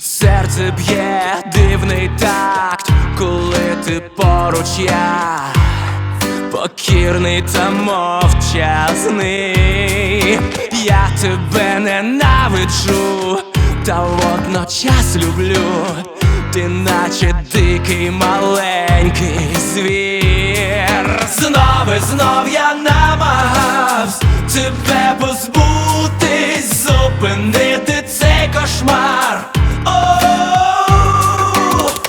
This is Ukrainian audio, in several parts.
Серце б'є дивний такт, коли ти поруч я. Покірний та мовчазний, я тебе ненавиджу, та водночас люблю, ти наче дикий маленький Знов я намагався тебе позбутись, зупинити цей кошмар. О,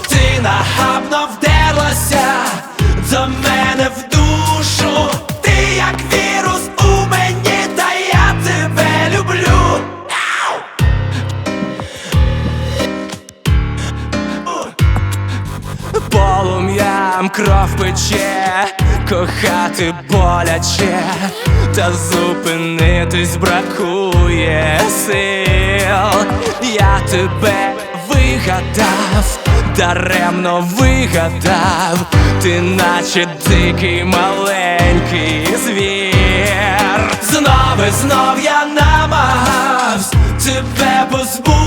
ти нахабно вдерлася до мене в душу. Ти як вірус у мені, та я тебе люблю. Полум'ям кров пече, кохати боляче, та зупинитись бракує сил. Я тебе вигадав, даремно вигадав, ти наче дикий маленький звір. Знов і знов я намагався тебе позбутись,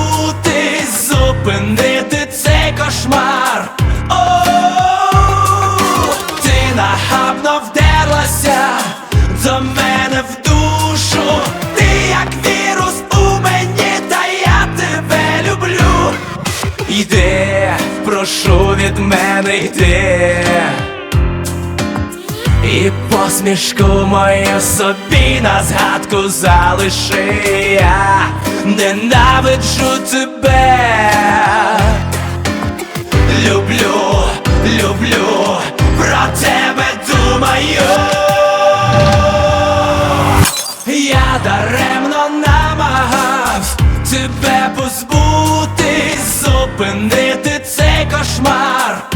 прошу від мене йди. І посмішку мою собі на згадку залиши я ненавиджу тебе. Люблю, люблю, про тебе думаю. Я даремно намагався тебе позбутись, зупинити цей кошмар.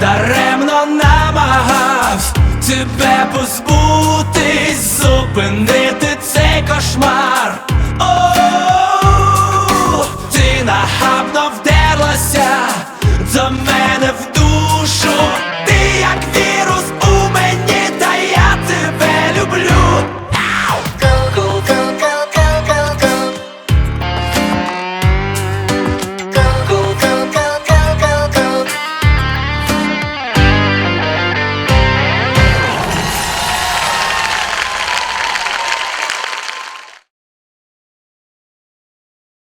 даремно намагав тебе позбутись, зупинити цей кошмар. О, -о, -о, -о! ти нахабно вдерлася до мене в.